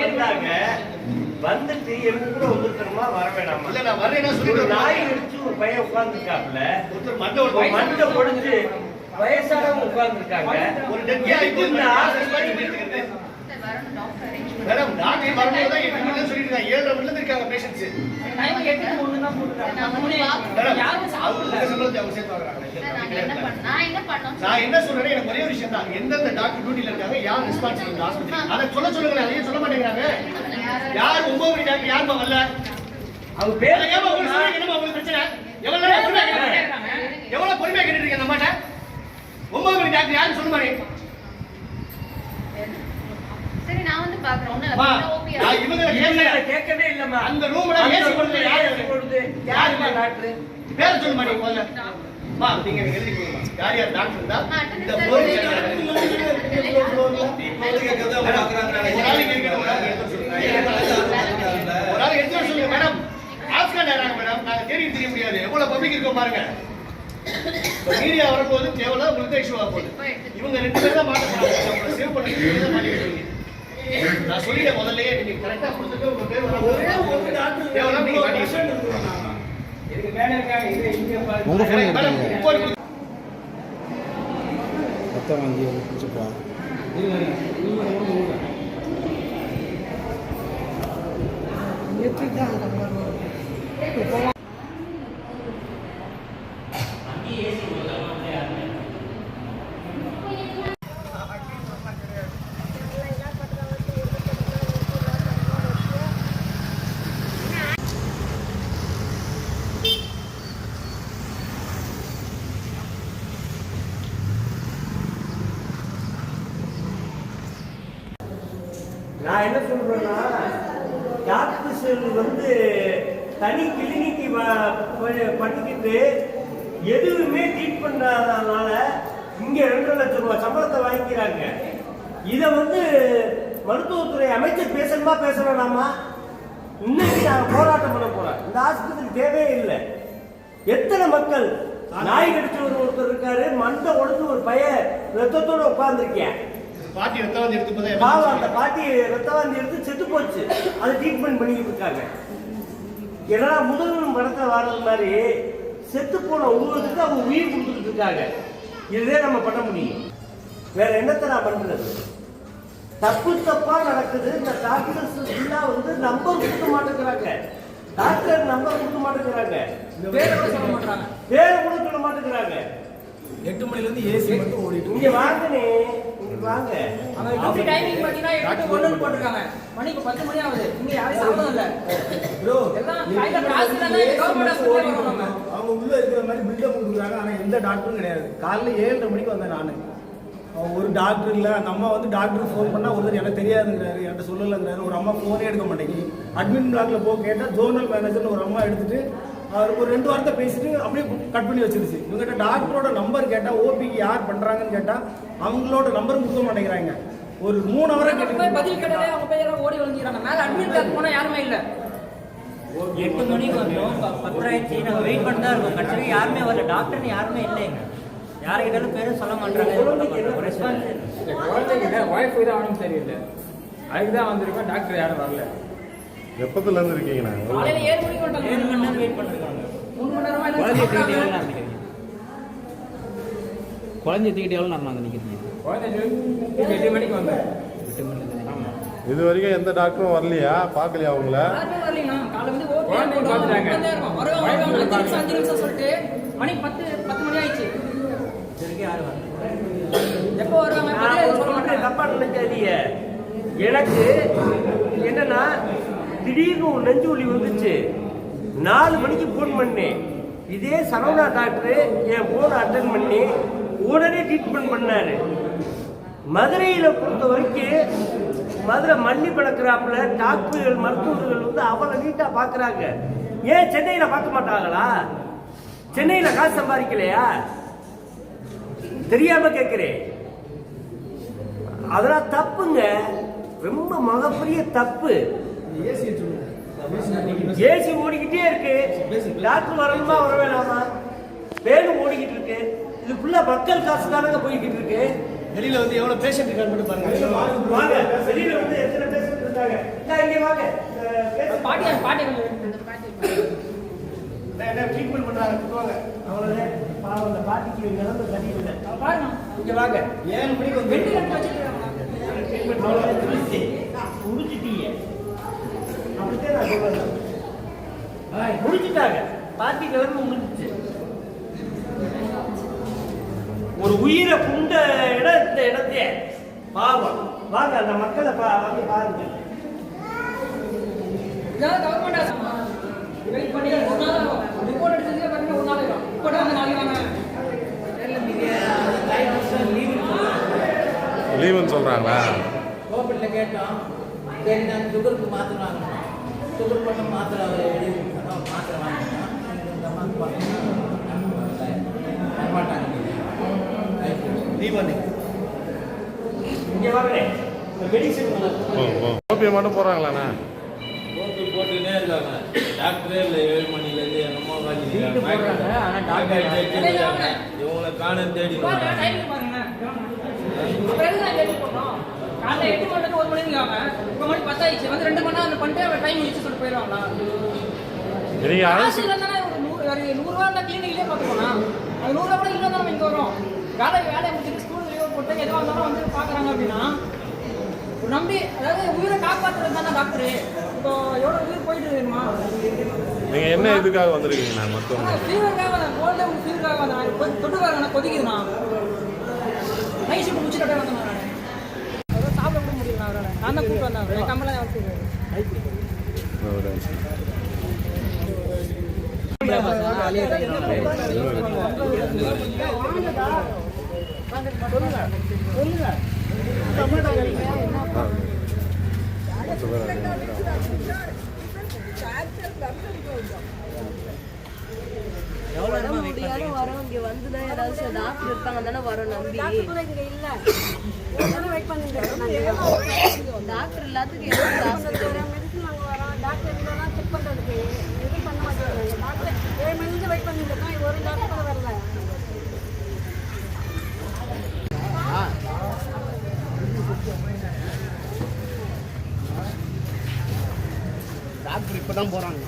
வந்தாங்க வந்துட்டு எங்க கூட வந்துருக்கணுமா வர வேணாமா இல்ல நான் வரேன்னா நாய் அடிச்சு ஒரு பையன் உட்கார்ந்துருக்காப்ல ஒருத்தர் மண்டை மண்டை பொடிஞ்சு வயசானவங்க உட்கார்ந்துருக்காங்க ஒரு வரணும், மேடம் டாக்டர் வரும்போது தான் எட்டு மணி சொல்லிட்டு இருக்காங்க ஏழரை மணில இருக்காங்க பேஷண்ட்ஸ் டைம் எட்டுக்கு ஒண்ணு தான் போட்டுருக்காங்க. யாரும் சாப்பிடல. அவங்க சேர்த்து பண்ண- நான் என்ன பண்ணோம்? நான் என்ன சொல்றேன் எனக்கு ஒரே விஷயம் தான். எந்தெந்த டாக்டர் டியூட்டில இருக்காங்க யார் ரெஸ்பான்சிபிள் இந்த ஆஸ்பத்திரி அதை சொல்ல சொல்லுங்க அதையும் சொல்ல மாட்டேங்கிறாங்க. யார்? ஒன்பது மணி டாக்டர் யாருமா வரல? அவங்க பேர் ஏமா உங்களுக்கு சொல்லுங்க என்னமா உங்களுக்கு பிரச்சனை? எவ்வளவு நேரம் பொறுமையா கேட்டுருக்கீங்க எவ்வளவு பொறுமையா கேட்டுட்டு இருக்கீங்க? அந்த மாட்ட ஒன்பது மணி டாக்டர் யாரும் சொல்லுமா நீ சரி நான் வந்து பாக்குறேன் ஒண்ணு அம்மா, ஓபி நான் இவங்களை இவங்களை கேட்கல. கேட்கவே இல்லம்மா? அந்த ரூம்ல அந்த ஏசி room கொடுத்து யாரு கொடுத்து யாருமா டாக்டர்? பேர சொல்லுமா நீ முதல்ல. மா நீங்க எனக்கு எழுதி கொடுங்க. யார் யார் டாக்டர் இருந்தா? இந்த ஒரு ஆள் எடுத்து சொல்லுங்க மேடம். ஆப்கான் நேராங்க மேடம். நாங்க தேடி தெரிய முடியாது. எவ்வளவு பப்ளிக் இருக்கோம் பாருங்க. மீடியா வரும்போது தேவையில்ல உங்களுக்கு இஷ்யூ ஆக போகுது. இவங்க ரெண்டு பேரும் மாட்ட போறாங்க. சேவ் பண்ணி மாட்டிக்கிட்டு நான் சொல்லிட்டேன் முதல்லயே நீங்க கரெக்டா கொடுத்துட்டு உங்க பேர் வரும் தேவையில்ல நீங்க மாட்டிக்கிட்டு உங்க ஃபோன் மேடம் எடுத்துங்க முப்பது ரத்தம் வாங்கி பிடிச்சிப்பா நான் என்ன சொல்றேன்னா டாக்டர்ஸ் வந்து தனி கிளினிக்கு பண்ணிக்கிட்டு எதுவுமே ட்ரீட் பண்ணாதனால இங்க ரெண்டு லட்சம் ரூபாய் சம்பளத்தை வாங்கிக்கிறாங்க. இதை வந்து மருத்துவத்துறை அமைச்சர் பேசணுமா பேச வேணாமா? இன்னைக்கு நான் போராட்டம் பண்ண போறேன் இந்த ஆஸ்பத்திரி தேவையே இல்லை. எத்தனை மக்கள் நாய் கடிச்சு ஒரு ஒருத்தர் இருக்காரு மண்டை உடஞ்சு ஒரு பையன் ரத்தத்தோட உட்கார்ந்துருக்கேன். பாட்டி ரத்தம் வந்து எடுத்து போதே பாவம் அந்த பாட்டி ரத்தவாந்தி எடுத்து செத்து போச்சு. அதை ட்ரீட்மெண்ட் பண்ணிக்கிட்டு இருக்காங்க. ஏன்னா முதல்வன் படத்துல வர்றது மாதிரி செத்து போன உருவத்துக்கு அவங்க உயிர் கொடுத்துட்டு இருக்காங்க. இதுவே நம்ம பண்ண முடியும். வேற என்னத்தை நான் பண்றது? தப்பு தப்பா நடக்குது. இந்த டாக்டர்ஸ் ஃபுல்லா வந்து நம்பர் கொடுக்க மாட்டேங்கிறாங்க. டாக்டர் நம்பர் கொடுக்க மாட்டேங்கிறாங்க. பேரை கூட சொல்ல மாட்டாங்க. வேற கூட சொல்ல மாட்டேங்கிறாங்க. எட்டு மணில இருந்து ஏசி மட்டும் ஓடிட்டு இங்க வாங்கனே வாங்க. டியூட்டி டைமிங் பாத்தீங்கன்னா எட்டு to ஒண்ணுன்னு போட்டிருக்காங்க. மணி இப்ப பத்து மணி ஆகுது. இங்க யாரும் சாப்பிடவும் இல்ல. எல்லாம் கையில காசு. அவங்க உள்ள இருக்கிற மாதிரி பில்டப் கொடுக்குறாங்க. ஆனா எந்த டாக்டரும் கிடையாது. காலைல ஏழரை மணிக்கு வந்தேன் நானு. ஒரு டாக்டர் இல்ல. அந்த அம்மா வந்து டாக்டருக்கு ஃபோன் பண்ணா ஒருத்தர் எனக்கு தெரியாதுங்கிறாரு. என்கிட்ட சொல்லலைங்கிறாரு. ஒரு அம்மா ஃபோனே எடுக்க மாட்டேங்கி அட்மின் பிளாக்ல போக கேட்டா ஜோனல் மேனேஜர்னு ஒரு அம்மா எடுத்துட்டு ஒரு ரெண்டு வாரத்தை பேசிட்டு அப்படியே கட் பண்ணி வச்சிருச்சு. இவங்ககிட்ட டாக்டரோட நம்பர் கேட்டா ஓபிக்கு யார் பண்றாங்கன்னு கேட்டா அவங்களோட நம்பர் கொடுக்க மாட்டேங்கிறாங்க. ஒரு மூணு ஹவரா நம்ம போய் பதில் கேட்டாலே அவங்க எல்லாம் ஓடி விழுந்துக்கிறாங்க. மேல admin block போனா யாருமே இல்ல. எட்டு மணிக்கு வந்தோம். ப- பத்தரை ஆயிடுச்சு நாங்கள் வெயிட் பண்ணி தான் இருக்கோம். கடைசி யாருமே வரல. டாக்டர்னு யாருமே இல்லைங்க யாருக்கிட்டாலும் பேரும் சொல்ல மாட்டாங்க. ரெஸ்பான்ஸ் குழந்தைகிட்ட ஒய்ஃபை தான் அவனும் சரியில்லை அதுக்கு தான் வந்திருக்கோம். டாக்டர் யாரும் வரல. எப்பத்துல இருந்து இருக்கீங்கண்ணா காலையில ஏழு மணிக்கு வந்துட்டாங்க. ஏழு மணி நேரம் வெயிட் பண்ணிருக்காங்க. மூணு மணி நேரமா குழந்தைய தூக்கிட்டு சாப்பிடாம. எவ்வளோ நேரம் நிக்கிறீங்க? குழந்தைய தூக்கிட்டு எவ்வளோ நேரம் நாங்கள் நிற்கிறீங்க குழந்தை எட்டு மணிக்கு வந்தேன் ஆமாம் இது வரைக்கும் எந்த டாக்டரும் வரலையா? பார்க்கலையா அவங்கள மணி பத்து பத்து மணி ஆயிடுச்சு. எப்போ வருவாங்க? தப்பா நினைக்காதீங்க. எனக்கு என்னன்னா திடீர்னு ஒரு நெஞ்சு ஒலி வந்துச்சு. நாலு மணிக்கு ஃபோன் பண்ணேன் இதே சரவணா டாக்டரு என் ஃபோனை அட்டன் பண்ணி உடனே ட்ரீட்மெண்ட் பண்ணாரு. மதுரையில் பொறுத்த வரைக்கும் மதுரை மல்லி பழக்கிறாப்புல டாக்டர்கள் மருத்துவர்கள் வந்து அவ்வளோ நீட்டாக பார்க்குறாங்க ஏன் சென்னையில் பார்க்க மாட்டாங்களா? சென்னையில் காசு சம்பாதிக்கலையா? தெரியாம கேட்கிறேன் அதெல்லாம் தப்புங்க. ரொம்ப மகப்பெரிய தப்பு. ஏசி ஓடிக்கிட்டே இருக்கு. டாக்டர் வரணுமா வர வேணாமா? வேணும் இது ஃபுல்லா மக்கள் காசு தானங்க போய்கிட்டு இருக்கு. வெளியில வந்து எவ்வளவு பேஷண்ட் இருக்கான்னு மட்டும் பாருங்க. வாங்க வெளியில வந்து எத்தனை பேசிட்டு இருக்காங்க? இங்க வாங்க. பாட்டி பாட்டி பாட்டு ட்ரீட்மெண்ட் பண்றாங்க? கூப்பிடுவாங்க அவ்வளவுதான். பாவம் அந்த பாட்டிக்கு நிலந்து சரியில்லை பாருங்க. இங்க வாங்க. ஏழு மணிக்கு வந்து வெண்டிலேட்டர் முடிச்சிட்டாங்க. பாட்டி நிலைமை முடிஞ்சிச்சு. ஒரு உயிரை புண்ட இடம் இந்த இடத்தையே பாவம் வாங்க அந்த மக்களை பா வந்து பாருங்க. லீவுன்னு சொல்கிறாங்களா கோவிலில் கேட்டோம். சரி நாங்கள் சுகருக்கு மாத்திரை வாங்கினோம் சுகர் பண்ண மாத்திரை அவர் எழுதி கொடுத்தோம் மாத்திரை வாங்கினோம் இந்த அம்மாவுக்கு பார்த்தீங்கன்னா மாட்டாங்க தீபாவளி. இங்க வாங்க மெடிசன் ஓ ஓ. ஓபியை மட்டும் போகிறாங்களாண்ணா ஓட்டு போட்டுனே இருக்காங்க. டாக்டரே இல்லை ஏழு மணிலேருந்து காய்ச்சி இவங்களை காண தேடி மணி ஒரு ஆக இப்போ மணி பத்தாயிடுச்சு. வந்து ரெண்டு மணி நேரம் பண்ணிட்டு டைம் முடிச்சு சொல்லிட்டு போயிடுவாங்களா? நீங்கள் காசு இல்லைன்னா ஒரு நூறு ஒரு நூறுரூவா இருந்தால் கிளினிக்லேயே பார்த்துக்கோனா அது நூறுரூவா கூட இல்லைன்னா நம்ம இங்கே வரோம். வேலை வேலையை முடிச்சுட்டு ஸ்கூல் லீவ் போட்டு எதுவாக இருந்தாலும் வந்து பார்க்குறாங்க அப்படின்னா நம்பி அதாவது உயிரை காப்பாற்றுறது தானே டாக்டரு இப்போ எவ்வளோ உயிர் போயிட்டு இருக்குமா? நீங்கள் என்ன இதுக்காக வந்திருக்கீங்கண்ணா மொத்தம் ஆனால் ஃபீவருக்காக வந்தேன் கோல்டு ஃபீவருக்காக வந்தேன் தொட்டு பாருங்க கொதிக்குதுண்ணா? நைட் ஷிஃப்ட் முடிச்சுட்டு வந்தேன் நான். சாப்பிட கூட முடியல அவரால் நான் தான் கூப்பிட்டு வந்தேன் வந்து உடம்பு முடியாத வரோம் இங்க வந்துதான் யாராவது டாக்டர் இருப்பாங்க தானே வரோம் நம்பி டாக்டர் எல்லாத்துக்கும் இது பண்ண மாட்டேங்கிறாங்க டாக்டர் ஏழு மணிக்கு வெயிட் பண்ணிட்டு ஒரு டாக்டர் கூட வரல டாக்டர் இப்போ தான் போகிறாங்க